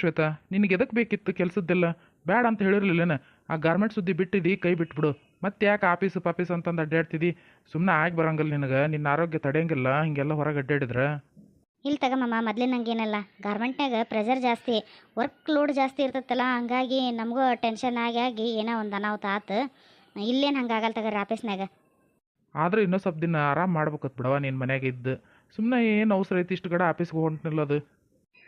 ಶ್ವೇತಾ ನಿನಗೆ ಎದಕ್ಕೆ ಬೇಕಿತ್ತು ಕೆಲಸದ್ದೆಲ್ಲ? ಬೇಡ ಅಂತ ಹೇಳಿರಲಿಲ್ಲ ಆ ಗಾರ್ಮೆಂಟ್ ಸುದ್ದಿ ಬಿಟ್ಟಿದಿ ಕೈ ಬಿಟ್ಬಿಡು. ಮತ್ತೆ ಯಾಕೆ ಆಫೀಸು ಪಾಪೀಸ್ ಅಂತಂದು ಅಡ್ಡಾಡ್ತಿದಿ? ಸುಮ್ಮನೆ ಆಗಿ ಬರಂಗಿಲ್ಲ ನಿನಗೆ ನಿನ್ನ ಆರೋಗ್ಯ ತಡೆಯಂಗಿಲ್ಲ ಹಿಂಗೆಲ್ಲ ಹೊರಗೆ ಅಡ್ಡಾಡಿದ್ರೆ? ಇಲ್ಲಿ ತಗೊಮ್ಮ ಮೊದಲಿನ ಹಂಗೇನಲ್ಲ ಗಾರ್ಮೆಂಟ್ನಾಗ ಪ್ರೆಷರ್ ಜಾಸ್ತಿ ವರ್ಕ್ ಲೋಡ್ ಜಾಸ್ತಿ ಇರ್ತೈತಲ್ಲ ಹಂಗಾಗಿ ನಮಗೂ ಟೆನ್ಷನ್ ಆಗಿ ಆಗಿ ಏನೋ ಒಂದು ಅನಾಹುತ ಆತು. ಇಲ್ಲೇನು ಹಂಗಾಗಲ್ಲ ತಗರಿ ಆಫೀಸ್ನಾಗ ಆದ್ರೆ ಇನ್ನೂ ಸ್ವಲ್ಪ ದಿನ ಆರಾಮ್ ಮಾಡ್ಬೇಕತ್ ಬಿಡವ ನಿನ್ನ ಮನ್ಯಾಗ ಇದ್ದು. ಸುಮ್ಮನೆ ಏನು ಅವಸರ ಐತಿ ಇಷ್ಟು ಕಡೆ ಆಫೀಸ್ಗೆ ಹೊಂಟಿಲ್ಲ ಅದು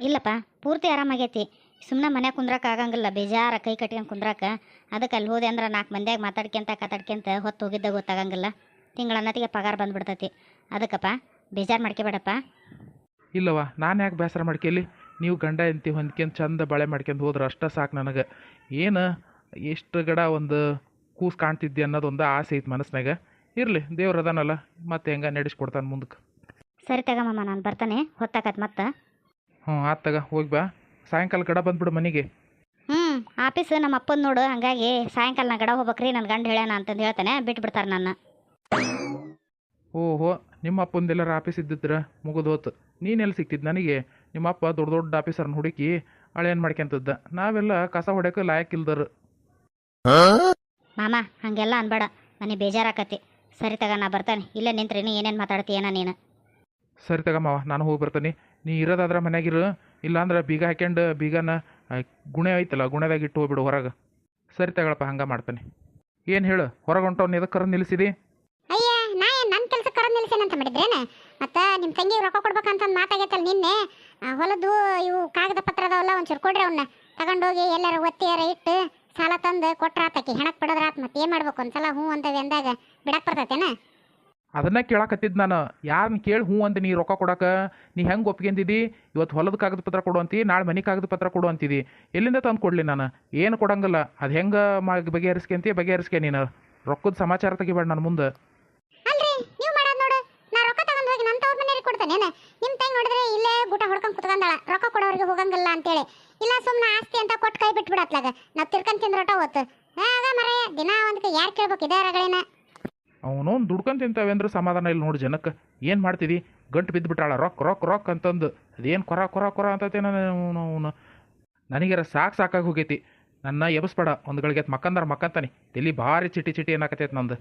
ಇಲ್ಲಪ್ಪ ಪೂರ್ತಿ ಆರಾಮಾಗೈತಿ. ಸುಮ್ಮನೆ ಮನ್ಯಾಗ ಕುಂದ್ರಕ್ಕೆ ಆಗಂಗಿಲ್ಲ ಬೇಜಾರ ಕೈ ಕಟ್ಕೊಂಡು ಕುಂದ್ರಕ್ಕೆ ಅದಕ್ಕೆ ಅಲ್ಲಿ ಹೋದೆ ಅಂದ್ರೆ ನಾಲ್ಕು ಮಂದಿಯಾಗ ಮಾತಾಡ್ಕೊಂತ ಕತಾಡ್ಕೊಂತ ಹೊತ್ತು ಹೋಗಿದ್ದಾಗ ಗೊತ್ತಾಗಂಗಿಲ್ಲ. ತಿಂಗಳ ಅನ್ನತಿಗೆ ಪಗಾರ ಬಂದ್ಬಿಡ್ತೈತಿ. ಅದಕ್ಕಪ್ಪ ಬೇಜಾರು ಮಾಡ್ಕೊಬೇಡಪ್ಪ ಇಲ್ಲವ ನಾನು ಯಾಕೆ ಬೇಸರ ಮಾಡ್ಕೆಲಿ ನೀವು ಗಂಡ ಎಂತಿ ಹೊಂದ್ಕೊಂಡು ಚಂದ ಬಳೆ ಮಾಡ್ಕೊಂಡು ಹೋದ್ರೆ ಅಷ್ಟೇ ಸಾಕು ನನಗೆ. ಏನು ಎಷ್ಟು ಗಡ ಒಂದು ಕೂಸು ಕಾಣ್ತಿದ್ದೆ ಅನ್ನೋದೊಂದು ಆಸೆ ಐತೆ ಮನಸ್ಸಿನಾಗ ಇರಲಿ ದೇವ್ರು ಅದಾನಲ್ಲ ಮತ್ತೆ ಹೆಂಗೆ ನಡೆಸ್ಕೊಡ್ತಾನೆ ಮುಂದಕ್ಕೆ ಸರಿ ತಗಮ್ಮ ನಾನು ಬರ್ತಾನೆ ಹೊತ್ತಾಕತ್ ಮತ್ತೆ. ಹ್ಞೂ ಆತ್ ತಗ ಹೋಗಿ ಬಾ. ಸಾಯಂಕಾಲ ಗಡ ಬಂದ್ಬಿಡು ಮನೆಗೆ. ಹ್ಞೂ ಆಫೀಸ್ ನಮ್ಮ ಅಪ್ಪನ ನೋಡು ಹಂಗಾಗಿ ಸಾಯಂಕಾಲ ನಾ ಗಡ ಹೋಗ್ಬೇಕ್ರಿ ನನ್ನ ಗಂಡ ಹೇಳ್ಯಾನ ಅಂತಂದು ಹೇಳ್ತಾನೆ ಬಿಟ್ಬಿಡ್ತಾರೆ ನನ್ನ. ಓಹೋ ನಿಮ್ಮ ಅಪ್ಪಂದೆಲ್ಲರ ಆಫೀಸ್ ಇದ್ದಿದ್ರೆ ಮುಗಿದು ಹೋತು. ನೀನೆಲ್ಲಿ ಸಿಕ್ತಿದ್ದು ನನಗೆ? ನಿಮ್ಮ ಅಪ್ಪ ದೊಡ್ಡ ದೊಡ್ಡ ಆಫೀಸರ್ನ ಹುಡುಕಿ ಅಳೇನು ಮಾಡ್ಕೊಂತದ್ದ ನಾವೆಲ್ಲ ಕಸ ಹೊಡ್ಯಕ್ಕೆ ಲಾಯಕ್ಕಿಲ್ದರು. ಮಾಮ ಹಂಗೆಲ್ಲ ಅನ್ಬೇಡ. ನನಗೆ ಬೇಜಾರಾಕತಿ ಸರಿ ತಗ ನಾ ಬರ್ತಾನೆ. ಇಲ್ಲೇ ನಿಂತ್ರಿ ನೀ ಏನೇನು ಮಾತಾಡ್ತೀಯನ ನೀನು. ಸರಿ ತಗಮ್ಮವ ನಾನು ಹೋಗಿ ಬರ್ತೀನಿ. ನೀ ಇರೋದಾದ್ರೆ ಮನೆಯಾಗಿರು ಇಲ್ಲಾಂದ್ರೆ ಬೀಗ ಹಾಕ್ಯಂಡು ಬೀಗನ ಗುಣೆ ಐತಲ್ಲ ಗುಣೆದಾಗ ಇಟ್ಟು ಹೋಗ್ಬಿಡು ಹೊರಗೆ. ಸರಿ ತಗೊಳಪ್ಪ ಹಂಗೆ ಮಾಡ್ತಾನೆ. ಏನು ಹೇಳು ಹೊರಗೆ ಹೊಂಟವ್ನ ಎದಕ್ಕೆ ಕರೆದು ನಿಲ್ಲಿಸಿದಿ? ಅಯ್ಯ ನಾ ಏನು ನನ್ನ ಕೆಲಸ ಕರ ನಿಲ್ಸೇನಂತ ಮಾಡಿದ್ರೇನು? ಮತ್ತು ನಿಮ್ಮ ತಂಗಿ ರೊಕ್ಕ ಕೊಡ್ಬೇಕಂತ ಒಂದು ಮಾತಾಗೈತಲ್ಲ ನಿನ್ನೆ? ಆ, ಹೊಲದ್ದು ಇವು ಕಾಗದ ಪತ್ರ ಅದಾವಲ್ಲ ಒಂಚೂರು ಕೊಡ್ರಿ ಅವನ್ನ ತಗೊಂಡೋಗಿ ಎಲ್ಲಾರ ಒತ್ತಿಯಾರ ಇಟ್ಟು ಸಾಲ ತಂದು ಕೊಟ್ರಾತಕ್ಕೆ ಹೆಣಕ್ಕೆ ಹೆಣಕ್ ಬಿಡೋದ್ರಾತ್ ಮತ್ತೆ ಏನು ಮಾಡ್ಬೇಕು? ಒಂದ್ಸಲ ಹ್ಞೂ ಅಂತ ಅಂದಾಗ ಬಿಡಕ್ಕೆ ಬರ್ತೈತೇನ? ಅದನ್ನ ಕೇಳಾಕತ್ತಿದ್ದು ನಾನು ಯಾರನ್ನ ಕೇಳಿ ಹ್ಞೂ ಅಂತ ನೀ ರೊಕ್ಕ ಕೊಡಕ್ಕೆ ನೀ ಹೆಂಗೆ ಒಪ್ಕೊಂಡಿದ್ದಿ ಇವತ್ತು ಹೊಲದ ಕಾಗದ ಪತ್ರ ಕೊಡು ಅಂತಿ, ನಾಳೆ ಮನೆ ಕಾಗದ ಪತ್ರ ಕೊಡು ಅಂತಿದಿ. ಎಲ್ಲಿಂದ ತಂದು ಕೊಡಲಿ ನಾನು? ಏನು ಕೊಡಂಗಿಲ್ಲ. ಅದು ಹೆಂಗೆ ಬಗೆಹರಿಸ್ಕೊಂತಿ ಬಗೆಹರಿಸ್ಕೆ ನೀನು. ರೊಕ್ಕದ ಸಮಾಚಾರ ತೆಗಿಬೇಡ ನನ್ನ ಮುಂದೆ. ಹೋಗಿ ನಿಮ್ಮ ತಂಗಿ ನೋಡಿದ್ರೆ ಇಲ್ಲೇ ಗೂಟ ಹೊಡ್ಕೊಂಡು ಕುತ್ಕೊಂಡಾಳ. ರೊಕ್ಕ ಹೋಗಂಗಿಲ್ಲ ಅಂತೇಳಿ. ಇಲ್ಲ ಸುಮ್ಮನೆ ಆಸ್ತಿ ಅಂತ ಕೊಟ್ಟು ಕೈ ಬಿಟ್ಬಿಡತ್ಲಾಗ. ನಾವು ತಿರ್ಕೊಂಡ್ ತಿಂದ್ರಟ ಹೋತು. ಆಗ ಮರೆ ದಿನ ಒಂದಕ್ಕೆ ಯಾರು ಕೇಳ್ಬೇಕು? ಇದೇ ಅವನು ದುಡ್ಕೊಂಡು ತಿಂತಾವೆ ಅಂದ್ರೆ ಸಮಾಧಾನ ಇಲ್ಲ ನೋಡಿ ಜನಕ್ಕೆ. ಏನು ಮಾಡ್ತಿದ್ದಿ ಗಂಟು ಬಿದ್ದುಬಿಟ್ಟಾಳ ರೊಕ್ಕ ರೊಕ್ಕ ರೊಕ್ಕ ಅಂತಂದು. ಅದೇನು ಕೊರ ಕೊರ ಕೊರ ಅಂತತೇನ ಅವನು ನನಗೆರ ಸಾಕು ಸಾಕಾಗಿ ಹೋಗೈತಿ. ನನ್ನ ಎಬಸ್ಬೇಡ. ಒಂದು ಗಳಿಗೆ ಮಕ್ಕಂದಾರ ಮಕ್ಕಂತಾನೆ. ತಲಿ ಭಾರಿ ಚಿಟಿ ಚಿಟಿ ಏನಾಕತೈತೆ ನಂದು.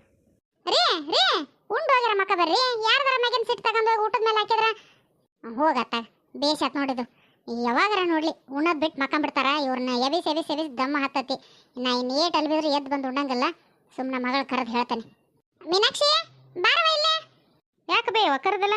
ಮಕ್ಕ ಹೋಗತ್ತ ಬೇಷತ್ ನೋಡಿದು ಯಾವಾಗರ ನೋಡ್ಲಿ, ಉಣ್ಣದ್ ಬಿಟ್ಟು ಮಕ್ಕಂಬಿಡ್ತಾರ ಇವ್ರನ್ನ ಎಬಿಸ್ ಎಬಿಸ್ ಎಬಿಸ್ ದಮ್ಮ ಹತ್ತತಿ. ನಾ ಇನ್ನು ಏಟ್ ಅಲ್ಬಿದ್ರೆ ಎದ್ದು ಬಂದು ಉಣ್ಣಂಗಲ್ಲ. ಸುಮ್ಮನೆ ಮಗಳ ಕರೆದು ಹೇಳ್ತಾನೆ. ಮೀನಾಕ್ಷಿ ಬಾರವ ಇಲ್ಲ? ಯಾಕೆ ಬೇ ಒಕ್ಕರದಲ್ಲ?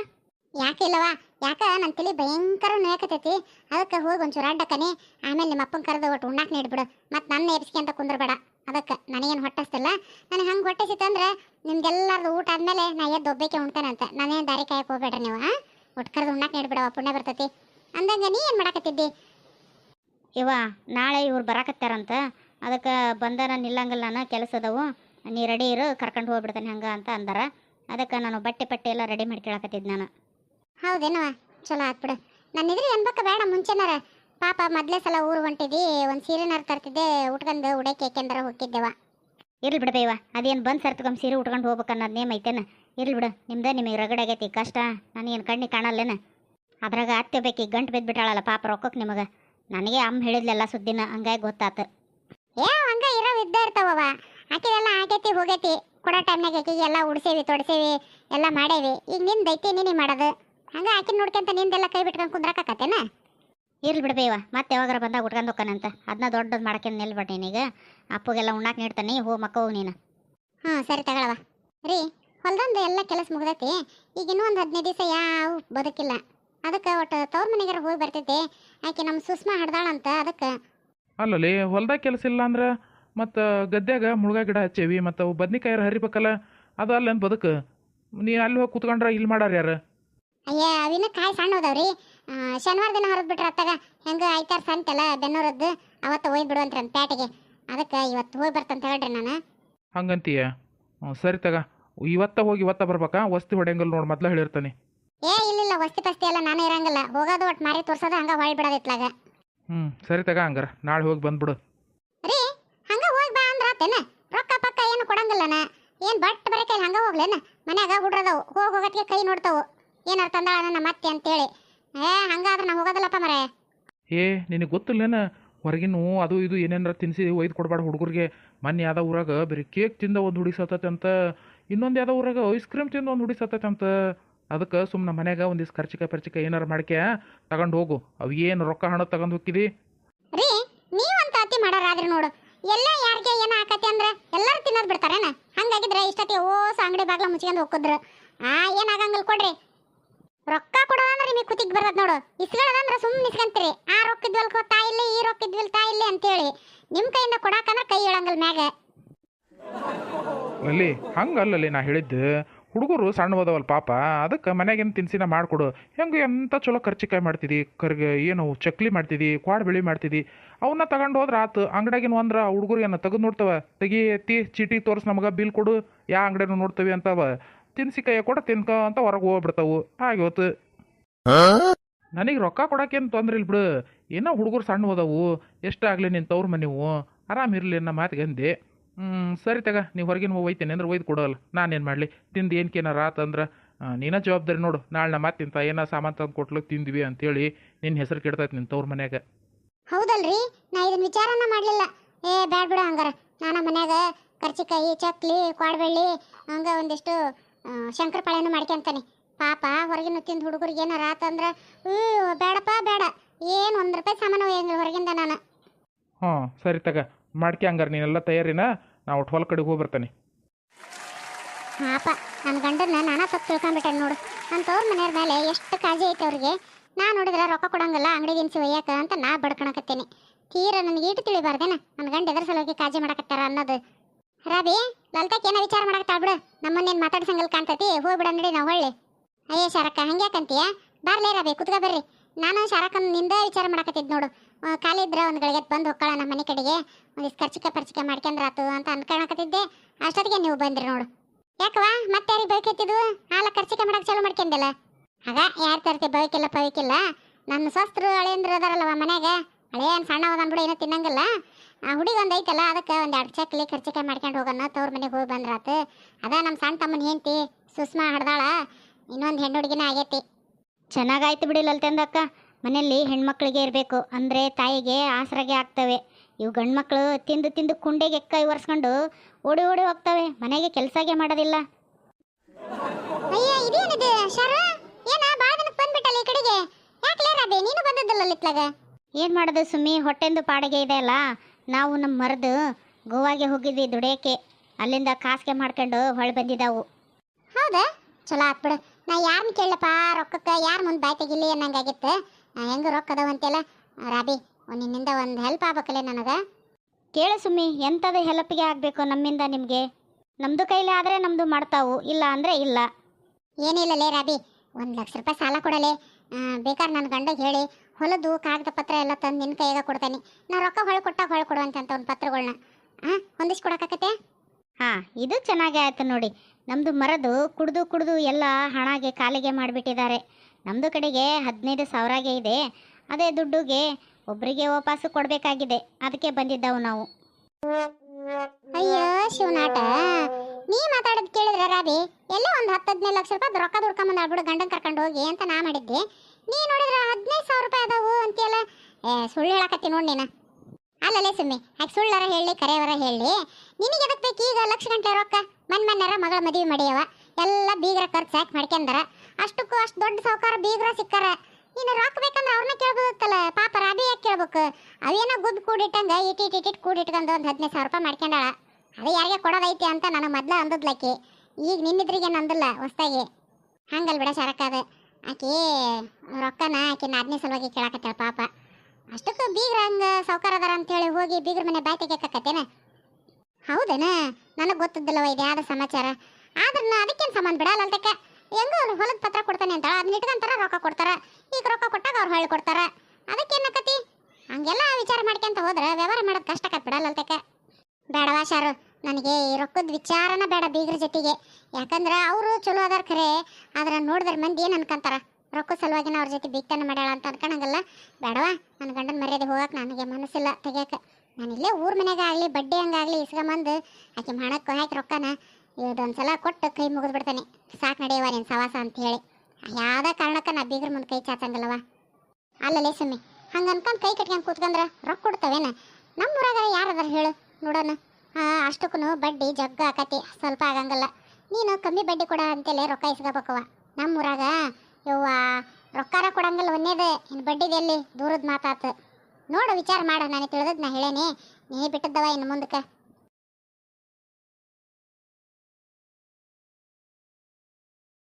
ಯಾಕೆ ಇಲ್ಲವಾ ಯಾಕ ನನ್ನ ತಲೆ ಭಯಂಕರ ನೋಯಕತೈತಿ ಅದಕ್ಕೆ ಹೋಗಿ ಒಂಚೂರು ಅಡ್ಡಕ್ಕನೆ ಆಮೇಲೆ ನಿಮ್ಮ ಅಪ್ಪನ ಕರೆದು ಒಟ್ಟು ಉಣ್ಣಾಕ್ ನೀಡ್ಬಿಡು. ಮತ್ತು ನನ್ನ ಎಬ್ಸ್ಕೊಂತ ಕುಂದ್ರಬೇಡ. ಅದಕ್ಕೆ ನನಗೇನು ಹೊಟ್ಟಸ್ತಿಲ್ಲ. ನನಗೆ ಹಂಗೆ ಹೊಟ್ಟೆಸಿತ್ತಂದ್ರೆ ನಿಮ್ಗೆಲ್ಲಾರ್ದು ಊಟ ಆದಮೇಲೆ ನಾ ಎದ್ದು ಒಬ್ಬಕ್ಕೆ ಉಣ್ತೇನಂತ. ನಾನೇನು ದಾರಿ ಕಾಯಕ್ಕೆ ಹೋಗ್ಬೇಡ್ರಿ ನೀವು ಒಟ್ಟು ಕರೆದು ಉಣ್ಣಾಕ್ ನೀಡ್ಬಿಡವ ಪುಣ್ಯ ಬರ್ತೈತಿ. ಅಂದಂಗ ನೀ ಏನು ಮಾಡಾಕತ್ತಿದ್ದಿ? ಇವ ನಾಳೆ ಇವ್ರು ಬರಾಕತ್ತಾರಂತ. ಅದಕ್ಕೆ ಬಂದನ ನಿಲ್ಲಂಗಿಲ್ಲ ನಾನು ಕೆಲಸ ನೀ ರೆಡಿ ಇರು ಕರ್ಕೊಂಡು ಹೋಗ್ಬಿಡ್ತಾನೆ ಹಂಗೆ ಅಂತ ಅಂದಾರ. ಅದಕ್ಕೆ ನಾನು ಬಟ್ಟೆ ಪಟ್ಟೆ ಎಲ್ಲ ರೆಡಿ ಮಾಡ್ಕೊಳಕತ್ತಿದ್ದು ನಾನು. ಹೌದೇನವ ಚಲೋ ಆತ್ಬಿಡು ನನ್ನ ಇದ್ರಿ ಅನ್ಬೇಕ ಬೇಡ ಮುಂಚೆನಾರ. ಪಾಪ ಮೊದ್ಲೇ ಸಲ ಊರು ಹೊಂಟಿದ್ದಿ ಒಂದು ಸೀರೆನಾರು ತರ್ತಿದ್ದೆ ಉಟ್ಕೊಂಡು ಉಡಕ್ಕೆ ಏಕೆಂದ್ರೆ ಹೋಗಿದ್ದೆವ ಇರ್ಲಿ ಬಿಡ್ದೆ ಇವ ಅದೇನು ಬಂದು ಸರ್ತ್ಕೊಂಡ್ ಸೀರೆ ಉಟ್ಕೊಂಡು ಹೋಗ್ಬೇಕು ಅನ್ನೋದು ನೇಮ್ ಐತೇನ? ಇರ್ಲಿ ಬಿಡು ನಿಮ್ದು ನಿಮಗೆ ರಗಡೆ ಆಗೈತಿ ಕಷ್ಟ. ನನಗೇನು ಕಣ್ಣಿಗೆ ಕಾಣಲ್ಲೇನ? ಅದ್ರಾಗ ಅತ್ತೆ ಬೇಕಿ ಗಂಟು ಬಿದ್ದುಬಿಟ್ಟಾಳಲ್ಲ ಪಾಪ ರೊಕ್ಕಕ್ಕೆ ನಿಮಗೆ. ನನಗೆ ಅಮ್ಮ ಹೇಳಿದ್ಲೆಲ್ಲ ಸುದ್ದಿನ ಹಂಗಾಗಿ ಗೊತ್ತಾತು. ಏ ಹಂಗ ಇರೋ ಇದ್ದೇ ಇರ್ತಾವವ ಆಕಿದೆಲ್ಲ ಆಗೈತಿ ಹೋಗೈತಿ. ಕೊಡೋ ಟೈಮ್ನಾಗ ಆಕಿಗೆ ಎಲ್ಲ ಉಡ್ಸೇವಿ ತೊಡ್ಸೇವಿ ಎಲ್ಲ ಮಾಡೇವಿ. ಈಗ ನಿಂದ ಐತಿ ನೀನೇ ಮಾಡೋದು. ಹಂಗೆ ಆಕಿನ ನೋಡ್ಕೊಂತ ನಿಂದೆಲ್ಲ ಕೈ ಬಿಟ್ಕೊಂಡು ಕುಂದ್ರಾಕತ್ತೇನ ಇರ್ಲಿ ಬಿಡ್ಬೇವ ಮತ್ತೆ ಯಾವಾಗಾರ ಬಂದಾಗ ಉಟ್ಕೊಂಡು ಹೋಗ್ಕನಂತ ಅದನ್ನ ದೊಡ್ಡದು ಮಾಡ್ಕೊಂಡು ನಿಲ್ಬೇಡ ನೀನೀಗ ಅಪ್ಪಗೆಲ್ಲ ಉಣ್ಣಾಕ್ ನೀಡ್ತಾನೆ ಹೋ ಮಕ್ಕ ಹೋಗಿ ನೀನು. ಹ್ಞೂ ಸರಿ ತಗೊಳವ ರೀ ಹೊಲ್ದಂದು ಎಲ್ಲ ಕೆಲಸ ಮುಗ್ದೈತಿ. ಈಗ ಇನ್ನೂ ಒಂದು ಹದಿನೈದು ದಿವಸ ಯಾವ ಬದುಕಿಲ್ಲ. ಅದಕ್ಕೆ ಒಟ್ಟು ತವ್ರ ಮನೆಗಾರ ಹೋಗಿ ಬರ್ತೈತಿ ಆಕೆ ನಮ್ಮ ಸುಷ್ಮಾ ಹಡ್ದಾಳಂತ ಅದಕ್ಕೆ. ಅಲ್ಲಲ್ಲಿ ಹೊಲ್ದಾಗ ಕೆಲಸ ಇಲ್ಲ ಅಂದ್ರೆ? ಮತ್ತು ಗದ್ಯಾಗ ಮುಳುಗಾ ಗಿಡ ಹಚ್ಚೇವಿ ಮತ್ತು ಅವು ಬದ್ನಿಕಾಯ್ ಹರಿಬೇಕಲ್ಲ ಅದು ಅಲ್ಲೇನು ಬದುಕು. ನೀ ಅಲ್ಲಿ ಹೋಗಿ ಕೂತ್ಕೊಂಡ್ರೆ ಇಲ್ಲಿ ಮಾಡಾರ ಯಾರು? ಅಯ್ಯ ಅವಿನ ಕಾಯಿ ಸಣ್ಣ ಹೋದವ್ರಿ ಶನಿವಾರ ದಿನ ಹೊರದ್ ಬಿಟ್ರ ಅತ್ತಾಗ ಹೆಂಗ ಐತಾರ ಸಂತಲ್ಲ ಬೆನ್ನೂರದ್ದು ಅವತ್ತು ಹೋಗಿ ಬಿಡು ಅಂತ ಪ್ಯಾಟಿಗೆ. ಅದಕ್ಕೆ ಇವತ್ತು ಹೋಗಿ ಬರ್ತಂತ ಹೇಳ್ರಿ ನಾನು. ಹಂಗಂತೀಯ? ಹ್ಞೂ ಸರಿ ತಗ. ಇವತ್ತ ಹೋಗಿ ಇವತ್ತ ಬರ್ಬೇಕಾ? ವಸ್ತಿ ಹೊಡೆಯಂಗಲ್ ನೋಡಿ ಮೊದ್ಲು ಹೇಳಿರ್ತಾನೆ. ಏ ಇಲ್ಲಿಲ್ಲ ವಸ್ತಿ ಪಸ್ತಿ ಎಲ್ಲ ನಾನು ಇರಂಗಿಲ್ಲ. ಹೋಗೋದು ಒಟ್ಟು ಮಾರಿ ತೋರ್ಸೋದು ಹಂಗೆ ಹೊಳ್ ಬಿಡೋದಿತ್ಲಾಗ. ಹ್ಞೂ ಸರಿ ತಗ ಹಂಗಾರ. ನಾಳೆ ಹೋಗಿ ಬಂದ್ಬಿಡು ರೀ ಹಂಗ ಹೋಗಿ ಬಾ ಅಂದ್ರ ಆತೇನ ರೊಕ್ಕ ಪಕ್ಕ ಏನು ಕೊಡಂಗಿಲ್ಲನ ಏನ್ ಬಟ್ ಬರೀ ಕೈ ಹಂಗ ಹೋಗ್ಲೇನ? ಮನ್ಯಾಗ ಹುಡ್ರದವು. ಹೋಗಿ ಹೋಗತ್ಗೆ ಕೈ ನೋಡ್ತಾವು. ಏನಾರ ತಂದಾಳ ನನ್ನ ಮತ್ತೆ ಅಂತೇಳಿ. ಏ ಹಂಗಾದ್ರೆ ನಾ ಹೋಗೋದಲ್ಲಪ್ಪ ಮರೆ. ಏ ನಿನಗೆ ಗೊತ್ತಿಲ್ಲೇನ? ಹೊರಗಿನ ಅದು ಇದು ಏನೇನಾರ ತಿನ್ಸಿ ಒಯ್ದು ಕೊಡಬೇಡ ಹುಡುಗರಿಗೆ. ಮೊನ್ನೆ ಯಾವ್ದೋ ಊರಾಗ ಬರೀ ಕೇಕ್ ತಿಂದ ಒಂದು ಹುಡುಗಿ ಸತ್ತೈತೆ ಅಂತ ಇನ್ನೊಂದು ಯಾವ್ದೋ ಊರಾಗ ಐಸ್ ಕ್ರೀಮ್ ತಿಂದು ಒಂದು ಹುಡುಗಿ ಸತ್ತೈತೆ ಅಂತ. ಅದಕ್ಕೆ ಸುಮ್ಮನೆ ಮನ್ಯಾಗ ಒಂದಿಷ್ಟು ಖರ್ಚಿಕ ಪರ್ಚಿಕ ಏನಾರು ಮಾಡ್ಕೆ ತಗೊಂಡು ಹೋಗು. ಅವು ಏನು ರೊಕ್ಕ ಹಣ ತಗೊಂಡು ಹೋಗಿದಿ ರೀ ನೀವಂತ ಅತಿ ಮಾಡೋರಾದ್ರೆ ನೋಡು. ಎಲ್ಲ ಯಾರಿಗೆ ಏನ ಆಕತಿ ಅಂದ್ರೆ ಎಲ್ಲರೂ ತಿನ್ನೋದು ಬಿಡ್ತಾರೇನ? ಹಂಗಾಗಿದ್ರೆ ಇಷ್ಟತಿ ಓ ಅಂಗಡಿ ಬಾಗ್ಲ ಮುಚ್ಕೊಂಡು ಹೋಗಿದ್ರು ಆ, ಏನಾಗಂಗಿಲ್ಲ ಕೊಡ್ರಿ. ರೊಕ್ಕ ಕೊಡೋದಂದ್ರೆ ನಿಮಗೆ ಕುತಿಗ್ ಬರ್ತದ ನೋಡು. ಇಸ್ಕೊಳ್ಳೋದಂದ್ರೆ ಸುಮ್ಮನೆ ನಿಸ್ಕಂತೀರಿ ಆ ರೊಕ್ಕ ಇದ್ವಲ್ ತಾ ಇಲ್ಲಿ, ಈ ರೊಕ್ಕ ಇದ್ವಲ್ ತಾ ಇಲ್ಲಿ ಅಂತೇಳಿ. ನಿಮ್ಮ ಕೈಯಿಂದ ಕೊಡಾಕಂದ್ರೆ ಕೈ ಹೇಳಂಗಿಲ್ಲ ಮ್ಯಾಗ. ಅಲ್ಲಿ ಹಂಗಲ್ಲಲ್ಲಿ ನಾ ಹೇಳಿದ್ದು ಹುಡುಗರು ಸಣ್ಣ ಹೋದವಲ್ಲ ಪಾಪ ಅದಕ್ಕೆ ಮನೆಗೇನು ತಿನ್ಸಿನ ಮಾಡಿಕೊಡು. ಹೆಂಗೆ ಎಂಥ ಚಲೋ ಖರ್ಚಿಕಾಯಿ ಮಾಡ್ತಿದ್ದಿ ಕರ್ಗೆ ಏನು ಚಕ್ಲಿ ಮಾಡ್ತಿದ್ದಿ ಕ್ವಾಡ್ ಬೆಳಿ ಮಾಡ್ತಿದ್ದಿ ಅವನ್ನ ತಗೊಂಡು ಹೋದ್ರೆ ಆತು. ಅಂಗಡಿಯಾಗಿನ ಅಂದ್ರೆ ಹುಡುಗರು ತೆಗೆದು ನೋಡ್ತವ? ತೆಗಿ ಎತ್ತಿ ಚೀಟಿ ತೋರಿಸ್ ನಮಗೆ ಬಿಲ್ ಕೊಡು ಯಾವ ಅಂಗಡಿನೂ ನೋಡ್ತೇವೆ ಅಂತವ. ತಿನ್ಸಿ ಕೈಯ ಕೊಡ ತಿನ್ಕ ಅಂತ ಹೊರಗೆ ಹೋಗ್ಬಿಡ್ತಾವು. ಹೊತ್ತು ನನಗೆ ರೊಕ್ಕ ಕೊಡೋಕೇನು ತೊಂದ್ರೆ ಇಲ್ಲ ಬಿಡು. ಏನೋ ಹುಡುಗರು ಸಣ್ಣ ಹೋದವು. ಎಷ್ಟಾಗಲಿ ನಿನ್ನ ತವ್ರ ಮನೆವು. ಆರಾಮಿರಲಿ ಅನ್ನೋ ಮಾತಿಗೆ ಅಂದೆ ಹ್ಞೂ ಸರಿ ತಗ ನೀವು ಹೊರಗಿನ ಒಯ್ತೀನಿ ಅಂದ್ರೆ ಒಯ್ದು ಕೊಡೋಲ್ಲ. ನಾನೇನು ಮಾಡಲಿ? ತಿಂದು ಏನಕ್ಕೇನಾರ ಆತಂದ್ರೆ ನೀನೇ ಜವಾಬ್ದಾರಿ ನೋಡು. ನಾಳೆ ನಾ ಮತ್ತೆ ಏನೋ ಸಾಮಾನು ತಂದು ಕೊಟ್ಲು ತಿಂದ್ವಿ ಅಂತೇಳಿ ನಿನ್ನ ಹೆಸರು ಕೆಡ್ತೈತೆ ನಿನ್ನ ತವ್ರ ಮನ್ಯಾಗ. ಹೌದಲ್ರಿ ನಾ ಇದನ್ನ ವಿಚಾರನ ಮಾಡಲಿಲ್ಲ. ಏ ಬ್ಯಾಡ್ ಬಿಡ ಹಂಗಾರ. ನಾನು ಮನ್ಯಾಗ ಕರ್ಚಿಕಾಯಿ ಚಕ್ಲಿ ಕ್ವಾಡ್ಬೆಳ್ಳಿ ಹಂಗ ಒಂದಿಷ್ಟು ಶಂಕರ್ ಪಾಳೆನೂ ಮಾಡ್ಕೊಂತಾನೆ ಪಾಪ ಹೊರಗಿನ ತಿಂದು ಹುಡುಗರಿಗೆ ಏನಾರ ಆತಂದ್ರೆ ಹ್ಞೂ ಬೇಡಪ್ಪ ಬೇಡ ಏನು ಒಂದು ರೂಪಾಯಿ ಸಾಮಾನು ಹೊರಗಿಂದ ನಾನು. ಹಾಂ ಸರಿ ತಗ ಮಾಡ್ಕೆ ಹಂಗಾರೆ ನೀನೆಲ್ಲ ತಯಾರಿನ? ನಾವು ಹೊಲ ಕಡೆಗೆ ಹೋಗಿ ಪಾಪ ನನ್ನ ಗಂಡನ ನಾನಾ ತಪ್ಪು ತಿಳ್ಕೊಂಡ್ಬಿಟ್ಟೆ ನೋಡು. ನನ್ನ ತವ್ರ ಮನೆಯವ್ರ ಮೇಲೆ ಎಷ್ಟು ಕಾಳಜಿ ಐತೆ ಅವ್ರಿಗೆ. ನಾ ನೋಡಿದ್ರೆ ರೊಕ್ಕ ಕೊಡಂಗಿಲ್ಲ ಅಂಗಡಿ ದಿನಸಿ ಒಯ್ಯಾಕ ಅಂತ ನಾ ಬಡ್ಕೊಳಕತ್ತೇನೆ ತೀರ ನನಗೆ ಈಟು ತಿಳಿಬಾರ್ದೇನ? ನನ್ನ ಗಂಡ ಎದ್ರ ಸಲುವಾಗಿ ಕಾಳಜಿ ಮಾಡಕತ್ತಾರ ಅನ್ನೋದು. ರಾಬಿ, ಲಲಿತಾಕ್ ಏನೋ ವಿಚಾರ ಮಾಡಕತ್ತಾಳ ಬಿಡು ನಮ್ಮನ್ನೇನು ಮಾತಾಡ್ಸಂಗಲ್ ಕಾಣ್ತತಿ? ಹೋಗ್ಬಿಡ ನಡಿ, ನಾವು ಹೊಳ್ಳಿ. ಅಯ್ಯೋ ಶಾರಕ್ಕ, ಹಂಗ್ಯಾಕಂತೀಯ? ಬಾರ್ಲೇ ರಾಬಿ, ಕುತ್ಕ ಬರ್ರಿ. ನಾನು ಶಾರಕ್ಕನ್ನಿಂದ ವಿಚಾರ ಮಾಡಕತ್ತಿದ್ ನೋಡು. ಖಾಲಿ ಇದ್ರೆ ಒಂದು ಗಳಿಗೆ ಬಂದು ಹೋಗ್ಕಳ ನಮ್ಮ ಮನೆ ಕಡೆಗೆ. ಒಂದಿಷ್ಟು ಖರ್ಚಿಕ ಪರ್ಚಿಕೆ ಮಾಡ್ಕೊಂಡ್ರಾತು ಅಂತ ಅನ್ಕೊಳಕತ್ತಿದ್ದೆ ಅಷ್ಟೊತ್ತಿಗೆ ನೀವು ಬಂದ್ರಿ ನೋಡು. ಯಾಕವಾ ಮತ್ತೆ ಯಾರಿಗೆ ಬೇಕಿತ್ತಿದ್ದು ಹಾಲ ಖರ್ಚಿಕೆ ಮಾಡಕ್ ಚಾಲು ಮಾಡ್ಕೊಂಡಲ್ಲ? ಆಗ ಯಾರು ತರ್ತಿ ಬೈಕಿಲ್ಲ ಪವಿಕಿಲ್ಲ ನನ್ನ ಸ್ವಸ್ಥರು ಹಳೆಯಂದ್ರು ಅದಾರಲ್ಲವ ಮನ್ಯಾಗ. ಹಳೆಯನ್ ಸಣ್ಣ ಹೋದನ್ ಬಿಡು, ಏನೋ ತಿನ್ನಂಗಿಲ್ಲ. ಆ ಹುಡುಗ ಒಂದು ಐತಲ್ಲ, ಅದಕ್ಕೆ ಒಂದು ಎರಡು ಚಕ್ಲಿ ಖರ್ಚಿಕೆ ಮಾಡ್ಕೊಂಡು ಹೋಗೋಣ ತವ್ರ ಮನೆಗೆ ಹೋಗಿ ಬಂದ್ರಾತು ಅದ ನಮ್ಮ ಸಣ್ಣ ತಮ್ಮನ ಹೆಂಡತಿ, ಸುಷ್ಮಾ ಹಡ್ದಾಳ. ಇನ್ನೊಂದು ಹೆಣ್ಣು ಹುಡುಗಿನ ಆಗೈತಿ. ಚೆನ್ನಾಗಾಯ್ತು ಬಿಡಿ ಲಲ್ತಂದಕ್ಕ ಮನೆಯಲ್ಲಿ ಹೆಣ್ಮಕ್ಳಿಗೆ ಇರಬೇಕು. ಅಂದರೆ ತಾಯಿಗೆ ಆಸರಾಗೆ ಆಗ್ತವೆ. ಇವು ಗಂಡ್ಮಕ್ಳು ತಿಂದು ತಿಂದು ಕುಂಡೆಗೆ ಕೈ ಒರೆಸ್ಕೊಂಡು ಓಡಿ ಓಡಿ ಹೋಗ್ತವೆ. ಮನೆಗೆ ಕೆಲಸಗೆ ಮಾಡೋದಿಲ್ಲ. ಅಯ್ಯ ಇದೇನಿದೆ? ಶರ ಏನ? ಬಾಳ ದಿನಕ್ಕೆ ಬಂದ್ಬಿಟ್ಟಲ್ಲ ಈ ಕಡೆಗೆ? ಯಾಕೆ ನೀನು ಬಂದದ್ದಲ್ಲ ಇತ್ಲಾಗ ಏನು ಮಾಡೋದು ಸುಮ್ಮಿ? ಹೊಟ್ಟೆಂದು ಪಾಡಿಗೆ ಇದೆ ಅಲ್ಲ. ನಾವು ನಮ್ಮ ಮರದು ಗೋವಾಗೆ ಹೋಗಿದ್ವಿ ದುಡಿಯೋಕ್ಕೆ. ಅಲ್ಲಿಂದ ಕಾಸಿಗೆ ಮಾಡ್ಕೊಂಡು ಹೊಳೆ ಬಂದಿದ್ದಾವು ಹೌದಾ? ಚಲೋ ಆತ್ ಬಿಡು. ನಾ ಯಾರನ್ನ ಕೇಳಪ್ಪ ರೊಕ್ಕಕ್ಕೆ? ಯಾರ ಮುಂದೆ ಬಾಯ್ ತೆಗಿಲಿ ಅನ್ನಂಗಾಗಿತ್ತು? ಹೆಂಗ ರೊಕ್ಕ ಅದಾವಂತೆಲ್ಲ ರಾಬಿ ಒಂದ್ ನಿನ್ನಿಂದ ಒಂದು ಹೆಲ್ಪ್ ಆಗ್ಬೇಕಲ್ಲ ನನಗೆ. ಕೇಳು ಸುಮ್ಮಿ ಎಂಥದ್ದು ಹೆಲ್ಪ್ಗೆ ಆಗಬೇಕು ನಮ್ಮಿಂದ ನಿಮಗೆ? ನಮ್ಮದು ಕೈಲಿ ಆದರೆ ನಮ್ಮದು ಮಾಡ್ತಾವು ಇಲ್ಲ ಅಂದರೆ ಇಲ್ಲ. ಏನಿಲ್ಲಲೇ ರಾಬಿ ಒಂದು ಲಕ್ಷ ರೂಪಾಯಿ ಸಾಲ ಕೊಡಲೆ. ಬೇಕಾದ್ರೆ ನನ್ನ ಗಂಡಗೆ ಹೇಳಿ ಹೊಲದು ಕಾಗದ ಪತ್ರ ಎಲ್ಲ ತಂದು ನಿನ್ನ ಕೈಯಾಗ ಕೊಡ್ತೇನೆ. ನಾ ರೊಕ್ಕ ಹೊಳೆ ಕೊಟ್ಟಾಗ ಹೊಳೆ ಕೊಡುವಂತ ಒಂದು ಪತ್ರಗಳನ್ನ ಹಾಂ ಹೊಂದಿಸಿ ಕೊಡಕ್ಕಾಕತ್ತೆ ಹಾಂ ಇದು ಚೆನ್ನಾಗೇ ಆಯ್ತು ನೋಡಿ. ನಮ್ಮದು ಮರದು ಕುಡ್ದು ಕುಡ್ದು ಎಲ್ಲ ಹಣಗೆ ಕಾಲಿಗೆ ಮಾಡಿಬಿಟ್ಟಿದ್ದಾರೆ. ನಮ್ಮದು ಕಡೆಗೆ ಹದಿನೈದು ಸಾವಿರಾಗೆ ಇದೆ. ಅದೇ ದುಡ್ಡುಗೆ ಒಬ್ಬರಿಗೆ ವಾಪಾಸು ಕೊಡಬೇಕಾಗಿದೆ. ಅದಕ್ಕೆ ಬಂದಿದ್ದವು ನಾವು. ಅಯ್ಯೋ ಶಿವನಾಟ ನೀ ಮಾತಾಡೋದು ಕೇಳಿದ್ರೆ ರಾಬಿ ಎಲ್ಲೋ ಒಂದು ಹತ್ತು ಹದಿನೈದು ಲಕ್ಷ ರೂಪಾಯಿ ರೊಕ್ಕ ದುಡ್ಕೊಂಬಂದು ಆಗ್ಬಿಡು ಗಂಡನ್ ಕರ್ಕೊಂಡು ಹೋಗಿ ಅಂತ ನಾ ಮಾಡಿದ್ದೆ. ನೀ ನೋಡಿದ್ರೆ ಹದಿನೈದು ಸಾವಿರ ರೂಪಾಯಿ ಅದಾವು ಅಂತೆಲ್ಲ ಸುಳ್ಳು ಹೇಳಕತ್ತಿ ನೋಡಿ ನೀನು. ಅಲ್ಲಲ್ಲೇ ಸುಮ್ಮಿ ಯಾಕೆ ಸುಳ್ಳರ ಹೇಳಿ, ಕರೆಯವರ ಹೇಳಿ. ನಿನಗೆ ಅದಕ್ಕೆ ಬೇಕು ಈಗ ಲಕ್ಷ ಗಂಟೆ ರೊಕ್ಕ? ಮನ್ ಮನ್ಯಾರ ಮಗಳ ಮದುವೆ ಮಾಡಿಯವ. ಎಲ್ಲ ಬೀಗರ ಖರ್ಚು ಹಾಕಿ ಮಾಡ್ಕೊಂಡಾರ. ಅಷ್ಟಕ್ಕೂ ಅಷ್ಟು ದೊಡ್ಡ ಸಾವುಕಾರ ಬೀಗರು ಸಿಕ್ಕಾರ. ನೀನು ರೊಕ್ಕ ಬೇಕಂದ್ರೆ ಅವ್ರನ್ನ ಕೇಳ್ಬೋದತ್ತಲ್ಲ. ಪಾಪ ರಾಬಿ ಯಾಕೆ ಕೇಳ್ಬೇಕು? ಅವೇನೋ ಗುದ್ದು ಕೂಡಿಟ್ಟಂಗ ಇಟಿ ಇಟ್ ಇಟ್ ಇಟ್ ಕೂಡಿಟ್ಕೊಂಡು ಒಂದು ಹದಿನೈದು ಸಾವಿರ ರೂಪಾಯಿ ಮಾಡ್ಕೊಂಡಾಳ ಅದು ಯಾರಿಗೆ ಕೊಡೋದೈತಿ ಅಂತ ನನಗೆ ಮೊದಲ ಅಂದದ್ಲಕ್ಕಿ. ಈಗ ನಿನ್ನಿದ್ರಿಗೆ ನಂದಲ್ಲ ಹೊಸ್ದಾಗಿ. ಹಂಗಲ್ ಬಿಡ ಶರಕಾದ ಆಕಿ ರೊಕ್ಕನ ಆಕೆ ನಾದ್ನೇ ಸಲುವಾಗಿ ಕೇಳಾಕತ್ತಾಳ ಪಾಪ. ಅಷ್ಟಕ್ಕೂ ಬೀಗ್ರ ಹಂಗೆ ಸಾವ್ಕಾರ ಅದಾರ ಅಂತೇಳಿ ಹೋಗಿ ಬೀಗ್ರ ಮನೆ ಬಾಯ್ ತೆಗಿಯಕತ್ತೇನ ಹೌದೇನ? ನನಗೆ ಗೊತ್ತಿದ್ದಿಲ್ಲವ ಇದು ಯಾವ್ದು ಸಮಾಚಾರ. ಆದ್ರೆ ಅದಕ್ಕೇನು ಸಂಬಂಧ ಬಿಡಲ್ಲ ಅಂತಕ್ಕ ಹೆಂಗೋ ಅವ್ನು ಹೊಲದ ಪತ್ರ ಕೊಡ್ತಾನೆ ಅಂತ ಅದನ್ನ ಇಟ್ಕೊಂತಾರ, ರೊಕ್ಕ ಕೊಡ್ತಾರ. ಈಗ ರೊಕ್ಕ ಕೊಟ್ಟಾಗ ಅವ್ರು ಹೊಳ್ಳಿ ಕೊಡ್ತಾರ. ಅದಕ್ಕೇನಕತಿ ಹಂಗೆಲ್ಲ ವಿಚಾರ ಮಾಡ್ಕೊಂತ ಹೋದ್ರೆ ವ್ಯವಹಾರ ಮಾಡೋದು ಕಷ್ಟ ಅಂತಕ ಬೇಡವಾ ಶಾರು, ನನಗೆ ಈ ರೊಕ್ಕದ ವಿಚಾರನ ಬೇಡ ಬೀಗ್ರ ಜೊತೆಗೆ. ಯಾಕಂದ್ರೆ ಅವರು ಚಲೋ ಅದಾರ ಖರೆ, ಆದ್ರೆ ನೋಡಿದ್ರ ಮಂದಿ ಏನು ಅನ್ಕೊಂತಾರ? ರೊಕ್ಕ ಸಲುವಾಗಿನ ಅವ್ರ ಜೊತೆ ಬಿಗ್ತನ ಮಾಡ್ಯಾಳ ಅಂತ ಅನ್ಕೊಳಂಗಲ್ಲ ಬೇಡವಾ ನನ್ನ ಗಂಡನ ಮರ್ಯಾದೆ ಹೋಗಕ್ಕೆ ನನಗೆ ಮನಸ್ಸಿಲ್ಲ ತೆಗಿಯಕ್ಕೆ ನಾನು ಇಲ್ಲೇ ಊರ ಮನೆಗೆ ಆಗಲಿ, ಬಡ್ಡಿ ಹಂಗಾಗಲಿ ಇಸ್ಕೊಂಬಂದು ಆಕೆ ಮಾಡಕ್ಕೆ ಹಾಕಿ ರೊಕ್ಕನ. ಇದೊಂದು ಸಲ ಕೊಟ್ಟು ಕೈ ಮುಗಿದು ಬಿಡ್ತಾನೆ. ಸಾಕು ನಡೆಯವ ನಿನ್ನ ಸವಾಸ ಅಂತ ಹೇಳಿ. ಯಾವುದೇ ಕಾರಣಕ್ಕೆ ನಾ ಬೀಗ್ರ ಮುಂದೆ ಕೈ ಚಾಚಂಗಿಲ್ಲವ ಅಲ್ಲಲ್ಲೇ ಸುಮ್ಮನೆ. ಹಂಗೆ ಅನ್ಕೊಂಡು ಕೈ ಕಟ್ಕೊಂಡು ಕೂತ್ಕೊಂಡ್ರೆ ರೊಕ್ಕ ಕೊಡ್ತವೇನ? ನಮ್ಮ ಊರಾಗ ಯಾರದಾರ ಹೇಳು ನೋಡೋಣ. ಹಾಂ ಅಷ್ಟಕ್ಕೂ ಬಡ್ಡಿ ಜಗ್ಗ ಆಕತಿ. ಸ್ವಲ್ಪ ಆಗಂಗಲ್ಲ. ನೀನು ಕಮ್ಮಿ ಬಡ್ಡಿ ಕೊಡ ಅಂತೇಳಿ ರೊಕ್ಕ ಇಸ್ಕೋಬೇಕವ ನಮ್ಮ ಊರಾಗ ಯವ್ವ, ರೊಕ್ಕಾರ ಕೊಡಂಗಿಲ್ಲ ಒಂದೇದು ಇನ್ನು ಬಡ್ಡಿದೆಲ್ಲಿ ದೂರದ ಮಾತಾತು. ನೋಡು ವಿಚಾರ ಮಾಡು. ನನಗೆ ತಿಳಿದದ್ದು ನಾ ಹೇಳೇನಿ. ನೀ ಬಿಟ್ಟದ್ದವ ಇನ್ನು ಮುಂದಕ್ಕೆ.